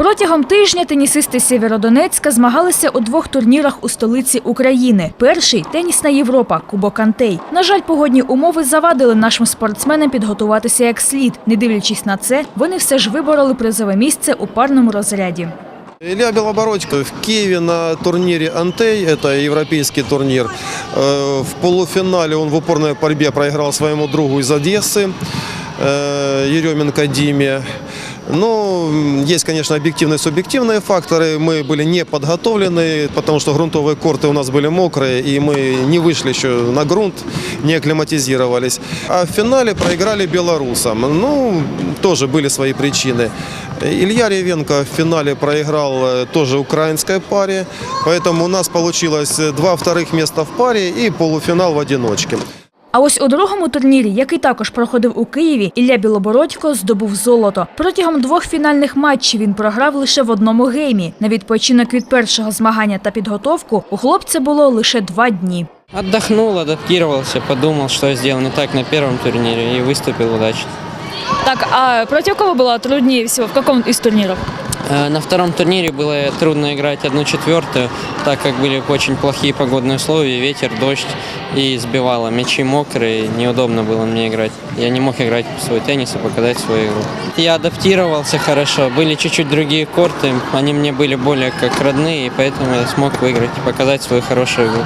Протягом тижня тенісисти Сєвєродонецька змагалися у двох турнірах у столиці України. Перший тенісна Європа, Кубок Антей. На жаль, погодні умови завадили нашим спортсменам підготуватися як слід. Не дивлячись на це, вони все ж вибороли призове місце у парному розряді. Илья Белобородько в Киеве на турнире «Антей», это европейский турнир. Э, В полуфинале он в упорной борьбе проиграл своему другу из Одессы, э, Еременко Диме. Но м, есть, конечно, объективные и субъективные факторы. Мы были не подготовлены, потому что грунтовые корты у нас были мокрые, и мы не вышли еще на грунт, не акклиматизировались. А в финале проиграли белорусам. Ну, тоже были свои причины. Илья Ревенко в финале проиграл э, тоже украинской паре, поэтому у нас получилось э, два вторых места в паре и полуфинал в одиночке. А ось у другому турнірі, який також проходив у Києві, Ілля Білобородько здобув золото. Протягом двох фінальних матчів він програв лише в одному геймі. На відпочинок від першого змагання та підготовку у хлопця було лише два дні. Отдохнул, адаптировался, подумал, что я сделал не так на первом турнире и выступил удачно. Так, а проти кого було трудніше всього? В якому із турнірів? Э, На втором турнире было трудно играть одну четвертую, так как были очень плохие погодные условия, ветер, дождь и сбивало. Мячи мокрые, неудобно было мне играть. Я не мог играть в свой теннис и показать свою игру. Я адаптировался хорошо, были чуть-чуть другие корты, они мне были более как родные, поэтому я смог выиграть и показать свою хорошую игру.